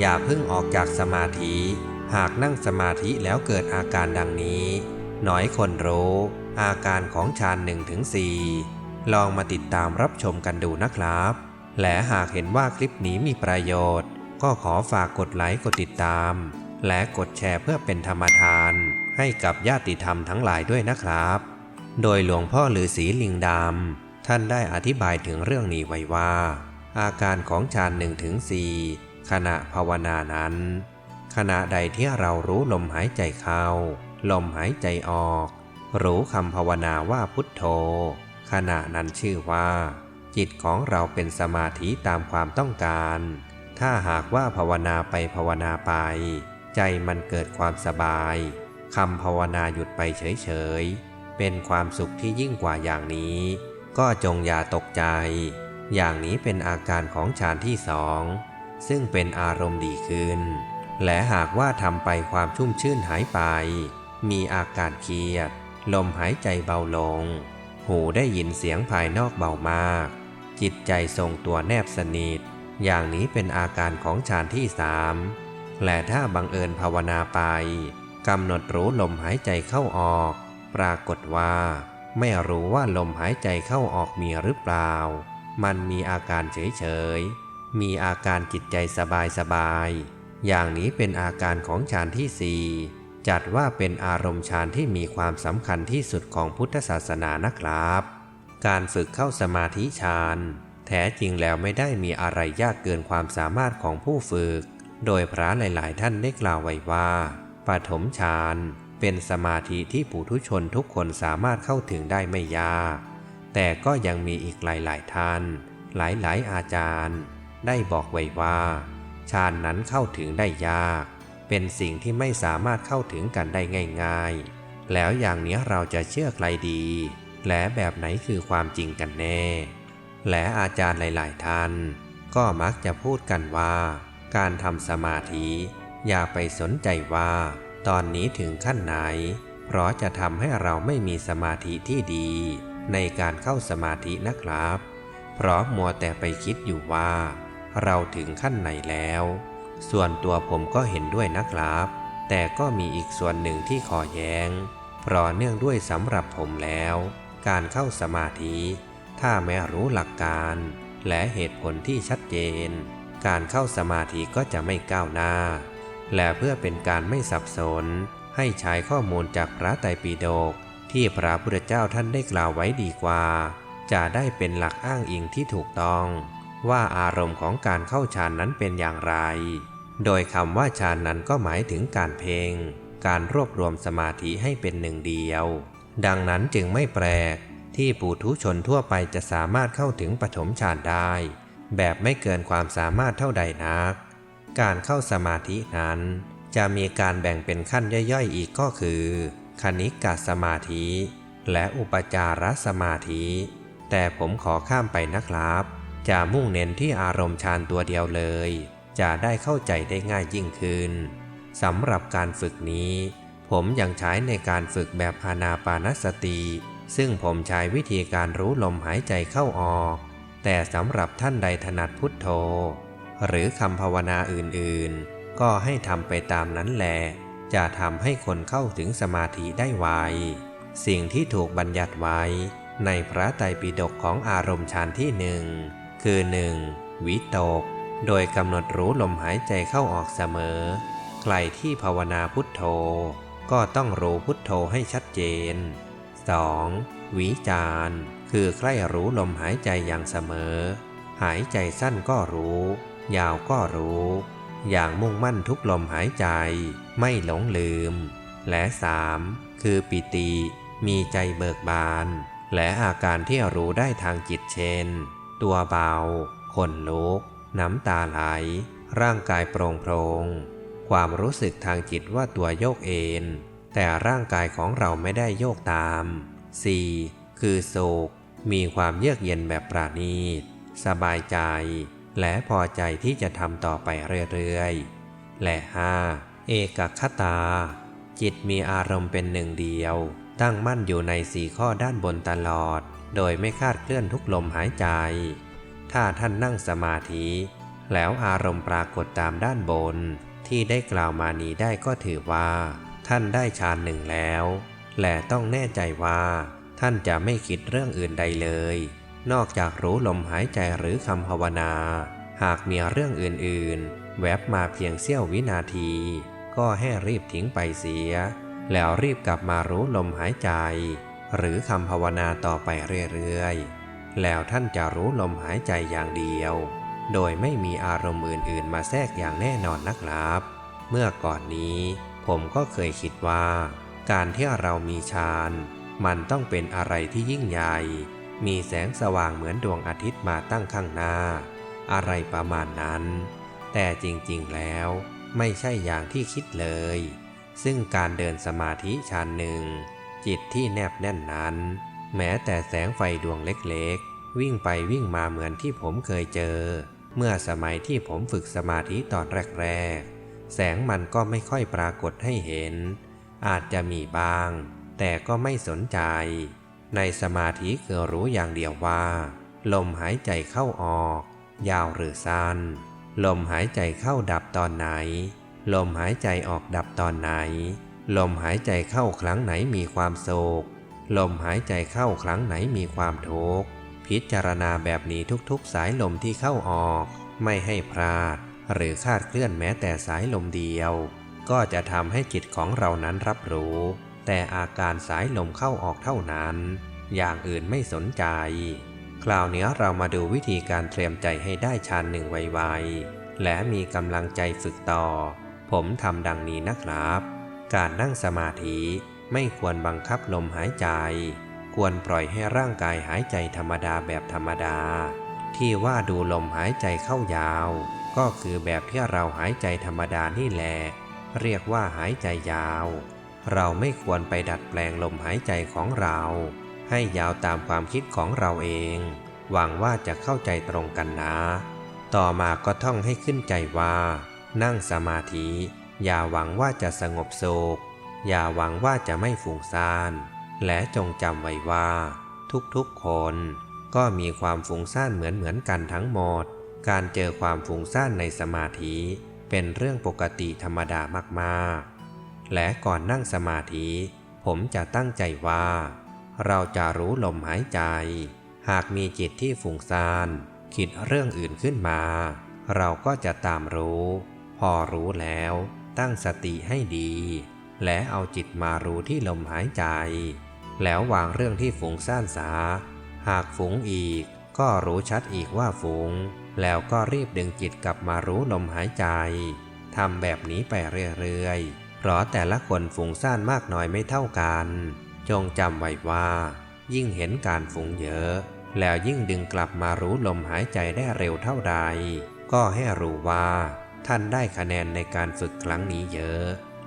อย่าเพิ่งออกจากสมาธิ หากนั่งสมาธิแล้วเกิดอาการดังนี้ น้อยคนรู้ อาการของฌานหนึ่งถึงสี่ลองมาติดตามรับชมกันดูนะครับ และหากเห็นว่าคลิปนี้มีประโยชน์ ก็ขอฝากกดไลค์กดติดตาม และกดแชร์เพื่อเป็นธรรมทาน ให้กับญาติธรรมทั้งหลายด้วยนะครับ โดยหลวงพ่อฤาษีลิงดำท่านได้อธิบายถึงเรื่องนี้ไว้ว่า อาการของฌานหนึ่งถึงสี่ ขณะภาวนานั้น ขณะใดที่เรารู้ลมหายใจเข้า ลมหายใจออก รู้คำภาวนาว่าพุทโธ ขณะนั้นชื่อว่า จิตของเราเป็นสมาธิตามความต้องการ ถ้าหากว่าภาวนาไปภาวนาไป ใจมันเกิดความสบายคำภาวนาหยุดไปเฉยๆ เป็นความสุขที่ยิ่งกว่าอย่างนี้ ก็จงอย่าตกใจ อย่างนี้เป็นอาการของฌานที่สอง ซึ่งเป็นอารมณ์ดีขึ้น และหากว่าทำไปความชุ่มชื่นหายไป มีอาการเครียด ลมหายใจเบาลง หูได้ยินเสียงภายนอกเบามาก จิตใจทรงตัวแนบสนิท อย่างนี้เป็นอาการของฌานที่สามและถ้าบังเอิญภาวนาไปกำหนดรู้ลมหายใจเข้าออก ปรากฏว่า ไม่รู้ว่าลมหายใจเข้าออกมีหรือเปล่า มันมีอาการเฉยๆ มีอาการจิตใจสบายๆอย่างนี้เป็นอาการของฌานที่สี่จัดว่าเป็นอารมณ์ฌานที่มีความสำคัญที่สุดของพุทธศาสนานะครับ การฝึกเข้าสมาธิฌานแท้จริงแล้วไม่ได้มีอะไรยากเกินความสามารถของผู้ฝึก โดยพระหลายๆ ท่านได้กล่าวไว้ว่าปฐมฌานเป็นสมาธิที่ปุถุชนทุกคนสามารถเข้าถึงได้ไม่ยาก แต่ก็ยังมีอีกหลาย ๆ ท่าน หลาย ๆ อาจารย์ ได้บอกไว้ว่าฌานนั้นเข้าถึงได้ยาก เป็นสิ่งที่ไม่สามารถเข้าถึงกันได้ง่าย ๆ แล้วอย่างนี้เราจะเชื่อใครดี และแบบไหนคือความจริงกันแน่ และอาจารย์หลาย ๆ ท่าน ก็มักจะพูดกันว่า การทำสมาธิ อย่าไปสนใจว่า ตอนนี้ถึงขั้นไหน เพราะจะทำให้เราไม่มีสมาธิที่ดี ในการเข้าสมาธินะครับ เพราะมัวแต่ไปคิดอยู่ว่า เราถึงขั้นไหนแล้ว ส่วนตัวผมก็เห็นด้วยนะครับ แต่ก็มีอีกส่วนหนึ่งที่ขอแย้ง เพราะเนื่องด้วยสำหรับผมแล้ว การเข้าสมาธิ ถ้าไม่รู้หลักการ และเหตุผลที่ชัดเจน การเข้าสมาธิก็จะไม่ก้าวหน้า และเพื่อเป็นการไม่สับสน ให้ใช้ข้อมูลจากพระไตรปิฎกที่พระพุทธเจ้าท่านได้กล่าวไว้ดีกว่า จะได้เป็นหลักอ้างอิงที่ถูกต้อง ว่าอารมณ์ของการเข้าฌานนั้นเป็นอย่างไร โดยคำว่าฌานนั้นก็หมายถึงการเพ่งการรวบรวมสมาธิให้เป็นหนึ่งเดียว ดังนั้นจึงไม่แปลก ที่ปุถุชนทั่วไปจะสามารถเข้าถึงปฐมฌานได้ แบบไม่เกินความสามารถเท่าใดนัก การเข้าสมาธินั้น จะมีการแบ่งเป็นขั้นย่อยๆอีกก็คือ คณิกาสมาธิ และอุปจารสมาธิ แต่ผมขอข้ามไปนะครับ จะมุ่งเน้นที่อารมณ์ฌานตัวเดียวเลย จะได้เข้าใจได้ง่ายยิ่งขึ้นสำหรับการฝึกนี้ ผมยังใช้ในการฝึกแบบอานาปานสติ ซึ่งผมใช้วิธีการรู้ลมหายใจเข้าออก แต่สำหรับท่านใดถนัดพุทโธ หรือคำภาวนาอื่นๆ ก็ให้ทำไปตามนั้นแหละจะทำให้คนเข้าถึงสมาธิได้ไว สิ่งที่ถูกบัญญัติไว้ ในพระไตรปิฎกของอารมณ์ฌานที่หนึ่ง คือ 1. วิตก โดยกำหนดรู้ลมหายใจเข้าออกเสมอ ใครที่ภาวนาพุทโธ ก็ต้องรู้พุทโธให้ชัดเจน 2. วิจารคือใครรู้ลมหายใจอย่างเสมอ หายใจสั้นก็รู้ ยาวก็รู้ อย่างมุ่งมั่นทุกลมหายใจ ไม่หลงลืม และสามคือปิติ มีใจเบิกบาน และอาการที่รู้ได้ทางจิตเช่น ตัวเบา ขนลุก น้ำตาไหล ร่างกายโปร่งโปรงความรู้สึกทางจิตว่าตัวโยกเอนแต่ร่างกายของเราไม่ได้โยกตาม 4. คือโศกมีความเยือกเย็นแบบปราณีต สบายใจ และพอใจที่จะทำต่อไปเรื่อยๆ และห้าเอกคตา จิตมีอารมณ์เป็นหนึ่งเดียว ตั้งมั่นอยู่ในสีข้อด้านบนตลอด โดยไม่คาดเคลื่อนทุกลมหายใจ ถ้าท่านนั่งสมาธิ แล้วอารมณ์ปรากฏตามด้านบน ที่ได้กล่าวมานี้ได้ก็ถือว่า ท่านได้ฌานหนึ่งแล้ว และต้องแน่ใจว่า ท่านจะไม่คิดเรื่องอื่นใดเลย นอกจากรู้ลมหายใจหรือคำภาวนา หากมีเรื่องอื่นๆ แวบมาเพียงเสี้ยววินาที ก็ให้รีบทิ้งไปเสีย แล้วรีบกลับมารู้ลมหายใจ หรือคำภาวนาต่อไปเรื่อยๆ แล้วท่านจะรู้ลมหายใจอย่างเดียว โดยไม่มีอารมณ์อื่นๆ มาแทรกอย่างแน่นอนนะครับ เมื่อก่อนนี้ ผมก็เคยคิดว่า การที่เรามีฌานมันต้องเป็นอะไรที่ยิ่งใหญ่ มีแสงสว่างเหมือนดวงอาทิตย์มาตั้งข้างหน้า อะไรประมาณนั้น แต่จริงๆแล้วไม่ใช่อย่างที่คิดเลย ซึ่งการเดินสมาธิฌานหนึ่ง จิตที่แนบแน่นนั้น แม้แต่แสงไฟดวงเล็กๆ วิ่งไปวิ่งมาเหมือนที่ผมเคยเจอ เมื่อสมัยที่ผมฝึกสมาธิตอนแรกๆ แสงมันก็ไม่ค่อยปรากฏให้เห็น อาจจะมีบ้าง แต่ก็ไม่สนใจ ในสมาธิคือรู้อย่างเดียวว่า ลมหายใจเข้าออก ยาวหรือสั้น ลมหายใจเข้าดับตอนไหน ลมหายใจออกดับตอนไหน ลมหายใจเข้าครั้งไหนมีความโศก ลมหายใจเข้าครั้งไหนมีความทุกข์ พิจารณาแบบนี้ทุกๆ สายลมที่เข้าออก ไม่ให้พลาด หรือคาดเคลื่อนแม้แต่สายลมเดียว ก็จะทำให้จิตของเรานั้นรับรู้ แต่อาการสายลมเข้าออกเท่านั้น อย่างอื่นไม่สนใจ คราวนี้เรามาดูวิธีการเตรียมใจให้ได้ฌานหนึ่งไวๆและมีกำลังใจฝึกต่อ ผมทำดังนี้นะครับ การนั่งสมาธิไม่ควรบังคับลมหายใจ ควรปล่อยให้ร่างกายหายใจธรรมดาแบบธรรมดา ที่ว่าดูลมหายใจเข้ายาว ก็คือแบบที่เราหายใจธรรมดานี่แหละเรียกว่าหายใจยาว เราไม่ควรไปดัดแปลงลมหายใจของเรา ให้ยาวตามความคิดของเราเอง หวังว่าจะเข้าใจตรงกันนะ ต่อมาก็ท่องให้ขึ้นใจว่า นั่งสมาธิ อย่าหวังว่าจะสงบโศกอย่าหวังว่าจะไม่ฟุ้งซ่าน และจงจำไว้ว่า ทุกๆคนก็มีความฟุ้งซ่านเหมือนเหมือนกันทั้งหมด การเจอความฟุ้งซ่านในสมาธิ เป็นเรื่องปกติธรรมดามากๆ และก่อนนั่งสมาธิ ผมจะตั้งใจว่า เราจะรู้ลมหายใจ หากมีจิตที่ฟุ้งซ่าน คิดเรื่องอื่นขึ้นมา เราก็จะตามรู้ พอรู้แล้ว ตั้งสติให้ดี และเอาจิตมารู้ที่ลมหายใจ แล้ววางเรื่องที่ฟุ้งซ่านสา หากฟุ้งอีกก็รู้ชัดอีกว่าฟุ้ง แล้วก็รีบดึงจิตกลับมารู้ลมหายใจทำแบบนี้ไปเรื่อยๆ เพราะแต่ละคนฟุ้งซ่านมากน้อยไม่เท่ากัน จงจำไว้ว่า ยิ่งเห็นการฟุ้งเยอะ แล้วยิ่งดึงกลับมารู้ลมหายใจได้เร็วเท่าใด ก็ให้รู้ว่า ท่านได้คะแนนในการฝึกครั้งนี้เยอะ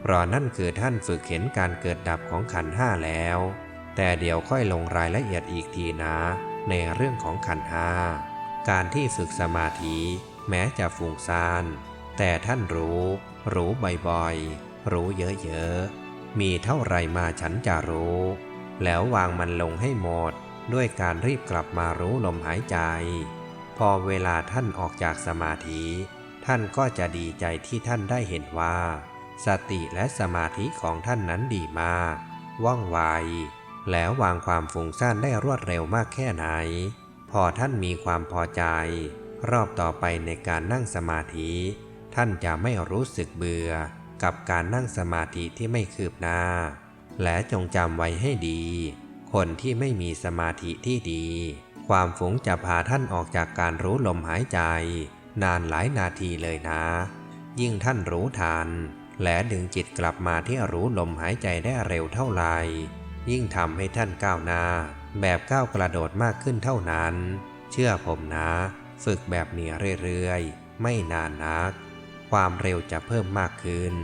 เพราะนั่นคือท่านฝึกเห็นการเกิดดับของขันห้าแล้ว แต่เดี๋ยวค่อยลงรายละเอียดอีกทีนะ ในเรื่องของขันห้า การที่ฝึกสมาธิแม้จะฟุ้งซ่าน แต่ท่านรู้ รู้บ่อยๆ รู้เยอะๆ มีเท่าไรมาฉันจะรู้ แล้ววางมันลงให้หมด ด้วยการรีบกลับมารู้ลมหายใจ พอเวลาท่านออกจากสมาธิ ท่านก็จะดีใจที่ท่านได้เห็นว่า สติและสมาธิของท่านนั้นดีมากว่องไวแล้ววางความฟุ้งซ่านได้รวดเร็วมากแค่ไหน พอท่านมีความพอใจ รอบต่อไปในการนั่งสมาธิ ท่านจะไม่รู้สึกเบื่อ กับการนั่งสมาธิที่ไม่คืบหน้า และจงจำไว้ให้ดี คนที่ไม่มีสมาธิที่ดี ความฟุ้งจะพาท่านออกจากการรู้ลมหายใจ นานหลายนาทีเลยนะ ยิ่งท่านรู้ทันและดึงจิตกลับมาที่รู้ลมหายใจได้เร็วเท่าไหร่ยิ่งทำให้ท่านก้าวหน้า แบบก้าวกระโดดมากขึ้นเท่านั้น เชื่อผมนะ ฝึกแบบนี้เรื่อยๆ ไม่นานนัก ความเร็วจะเพิ่มมากขึ้น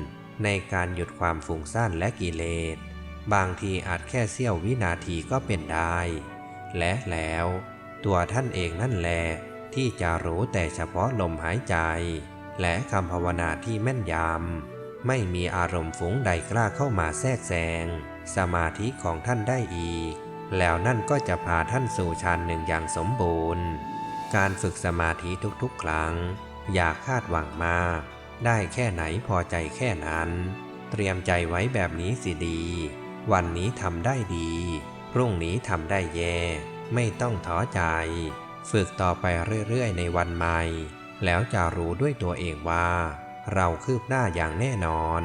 ในการหยุดความฟุ้งซ่านและกิเลส บางทีอาจแค่เสี้ยววินาทีก็เป็นได้ และแล้ว ตัวท่านเองนั่นแหละ ที่จะรู้แต่เฉพาะลมหายใจ และคำภาวนาที่แม่นยำ ไม่มีอารมณ์ฟุ้งใดกล้าเข้ามาแทรกแซง สมาธิของท่านได้อีก แล้วนั่นก็จะพาท่านสู่ฌานหนึ่งอย่างสมบูรณ์ การฝึกสมาธิทุกๆ ครั้ง อย่าคาดหวังมาก ได้แค่ไหนพอใจแค่นั้น เตรียมใจไว้แบบนี้สิดี วันนี้ทำได้ดี พรุ่งนี้ทำได้แย่ ไม่ต้องท้อใจ ฝึกต่อไปเรื่อยๆ ในวันใหม่ แล้วจะรู้ด้วยตัวเองว่า เราคืบหน้าอย่างแน่นอน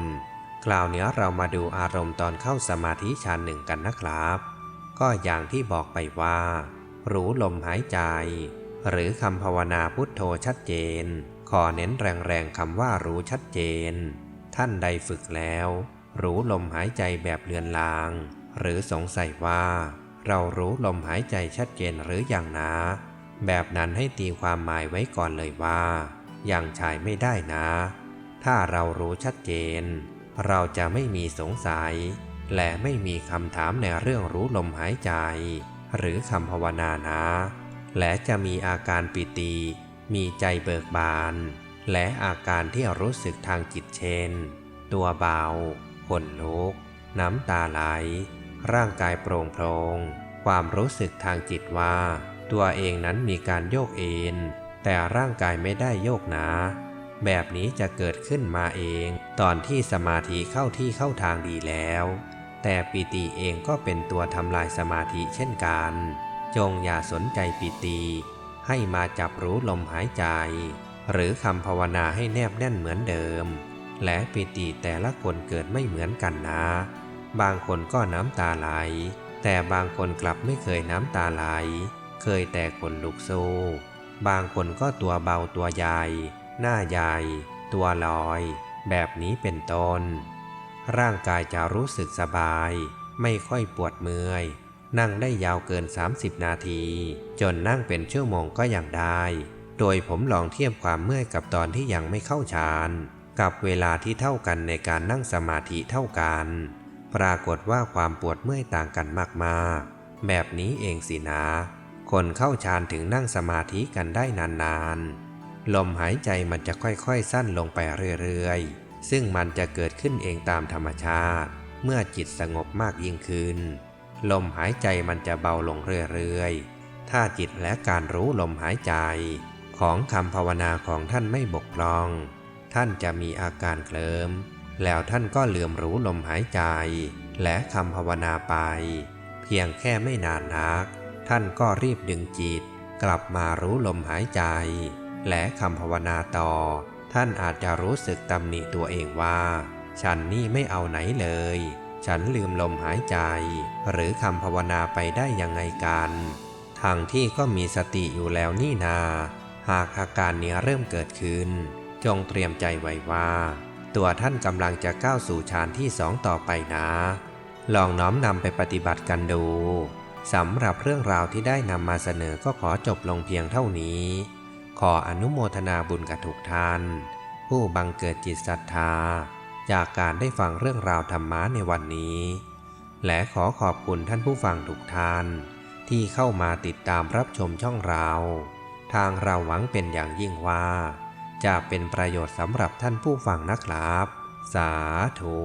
คราวเนี้ยเรามาดูอารมณ์ตอนเข้าสมาธิฌานหนึ่งกันนะครับ ก็อย่างที่บอกไปว่า รู้ลมหายใจ หรือคำภาวนาพุทโธชัดเจน ขอเน้นแรงๆคำว่ารู้ชัดเจน ท่านใดฝึกแล้ว รู้ลมหายใจแบบเลือนลาง หรือสงสัยว่า เรารู้ลมหายใจชัดเจนหรืออย่างนะ แบบนั้นให้ตีความหมายไว้ก่อนเลยว่า ยังใช้ไม่ได้นะ ถ้าเรารู้ชัดเจน เราจะไม่มีสงสัย และไม่มีคำถามในเรื่องรู้ลมหายใจ หรือคำภาวนานะ และจะมีอาการปิติ มีใจเบิกบาน และอาการที่รู้สึกทางจิตเช่น ตัวเบาขนลุก น้ำตาไหล ร่างกายโปร่งโปร่งความรู้สึกทางจิตว่า ตัวเองนั้นมีการโยกเอ็นแต่ร่างกายไม่ได้โยกนะแบบนี้จะเกิดขึ้นมาเอง ตอนที่สมาธิเข้าที่เข้าทางดีแล้ว แต่ปิติเองก็เป็นตัวทำลายสมาธิเช่นกัน จงอย่าสนใจปิติ ให้มาจับรู้ลมหายใจ หรือคำภาวนาให้แนบแน่นเหมือนเดิม และปิติแต่ละคนเกิดไม่เหมือนกันนะ บางคนก็น้ำตาไหล แต่บางคนกลับไม่เคยน้ำตาไหล เคยแต่ขนลุกสู้บางคนก็ตัวเบาตัวใหญ่ หน้าใหญ่ ตัวลอย แบบนี้เป็นต้น ร่างกายจะรู้สึกสบาย ไม่ค่อยปวดเมื่อย นั่งได้ยาวเกิน 30 นาที จนนั่งเป็นชั่วโมงก็ยังได้ โดยผมลองเทียบความเมื่อยกับตอนที่ยังไม่เข้าฌานกับเวลาที่เท่ากันในการนั่งสมาธิเท่ากัน ปรากฏว่าความปวดเมื่อยต่างกันมากๆ แบบนี้เองสินะ คนเข้าฌานถึงนั่งสมาธิกันได้นานๆ ลมหายใจมันจะค่อยๆสั้นลงไปเรื่อยๆ ซึ่งมันจะเกิดขึ้นเองตามธรรมชาติ เมื่อจิตสงบมากยิ่งขึ้น ลมหายใจมันจะเบาลงเรื่อยๆ ถ้าจิตและการรู้ลมหายใจ ของคำภาวนาของท่านไม่บกพร่อง ท่านจะมีอาการเคลิมแล้วท่านก็เหลื่อมรู้ลมหายใจ และคำภาวนาไป เพียงแค่ไม่นานนัก ท่านก็รีบดึงจิต กลับมารู้ลมหายใจ และคำภาวนาต่อ ท่านอาจจะรู้สึกตำหนิตัวเองว่า ฉันนี่ไม่เอาไหนเลย ฉันลืมลมหายใจ หรือคำภาวนาไปได้ยังไงกันทางที่ก็มีสติอยู่แล้วนี่นา หากอาการนี้เริ่มเกิดขึ้น จงเตรียมใจไว้ว่า ตัวท่านกำลังจะก้าวสู่ฌานที่สองต่อไปนะ ลองน้อมนำไปปฏิบัติกันดู สำหรับเรื่องราวที่ได้นำมาเสนอก็ขอจบลงเพียงเท่านี้ ขออนุโมทนาบุญกับทุกท่าน ผู้บังเกิดจิตศรัทธา จากการได้ฟังเรื่องราวธรรมะในวันนี้ และขอขอบคุณท่านผู้ฟังทุกท่าน ที่เข้ามาติดตามรับชมช่องเรา ทางเราหวังเป็นอย่างยิ่งว่า จะเป็นประโยชน์สำหรับท่านผู้ฟังนะครับ สาธุ